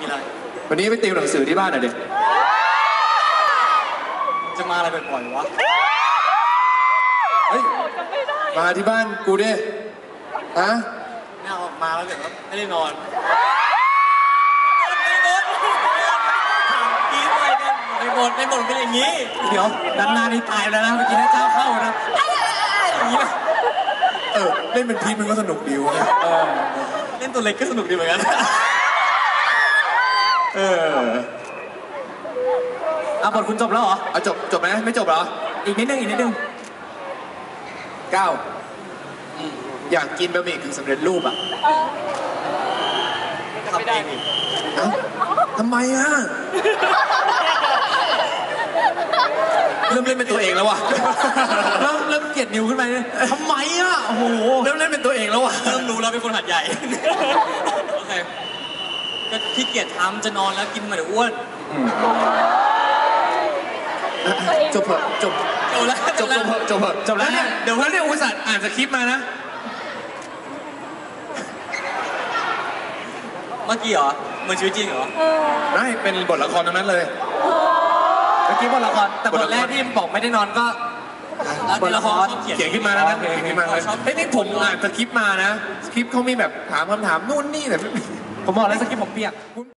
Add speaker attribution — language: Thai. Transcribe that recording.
Speaker 1: มีอะไร
Speaker 2: วันนี้ไปติวหนังสือที่บ้านหน่อยดิ
Speaker 1: จะมาอะไรบ่อยๆวะ
Speaker 2: เฮ้ย มาที่บ้านกูดิฮะ
Speaker 1: ไม่เอามาแล้วเดี๋ยวไม่ได้นอนในบทในบทเป็นอย่างนี้ เดี๋ยวด้านหน้านี่ตายแล้วนะเมื่อกี้นะเจ้าเข้านะอย่างนี้เลย
Speaker 2: เออเล่นเป็นพีทมันก็สนุกดีวะเนี่ย
Speaker 1: เออเล่นตัวเล็กก็สนุกดีเหมือนกัน
Speaker 2: เออ
Speaker 1: อะบทคุณจบแล้วเหรอ
Speaker 2: เอาจบจบไหมไม่จบเหรอ
Speaker 1: อีกนิดนึงอีกนิดนึง
Speaker 2: เก้าอยากกินบะหมี่กึ่งสำเร็จรูปอะ
Speaker 1: ทำเองอีก
Speaker 2: เอ้าทำไมอะเริ่มเล่นเป็นตัวเองแล้วว่ะ
Speaker 1: เริ่มเริ่มเกลียดนิวขึ้นไปเลยทำไมอะ โอ้โห
Speaker 2: เริ่มเล่นเป็นตัวเองแล้วว่ะ
Speaker 1: เริ่มรู้แล้วเป็นคนหัดใหญ่ โอเค ก็ขี้เกียจทำจะนอนแล้วกินมาเดี๋ยวอ้วน
Speaker 2: จบเถอะจบ
Speaker 1: จบแล้ว
Speaker 2: จบจบเถอะจบเถอะ
Speaker 1: จบแล้วเนี่ย
Speaker 2: เดี๋ยวแล้วเนี่ยอุตส่าห์อ่านสคริปต์มานะ
Speaker 1: เมื่อกี้เหรอเหมือนชีวิตจริงเหรอ
Speaker 2: ได้เป็นบทละครทั้งนั้นเลย
Speaker 1: เมื่อกี้บทละครแต่
Speaker 2: บบท
Speaker 1: ท
Speaker 2: ละคร
Speaker 1: แรกที่บอกไม่ได้นอนก็บทละคร
Speaker 2: เขียนขึ้นมาแล้วนะเขียนขึ้นมาเลย
Speaker 1: ชอบ
Speaker 2: เฮ้ยนี่ผมอ่านสคริปต์มานะสคริปต์เขามีแบบถามคำถามนู่นนี่แต่
Speaker 1: ผมบอกแล้วสกิปผมเปียก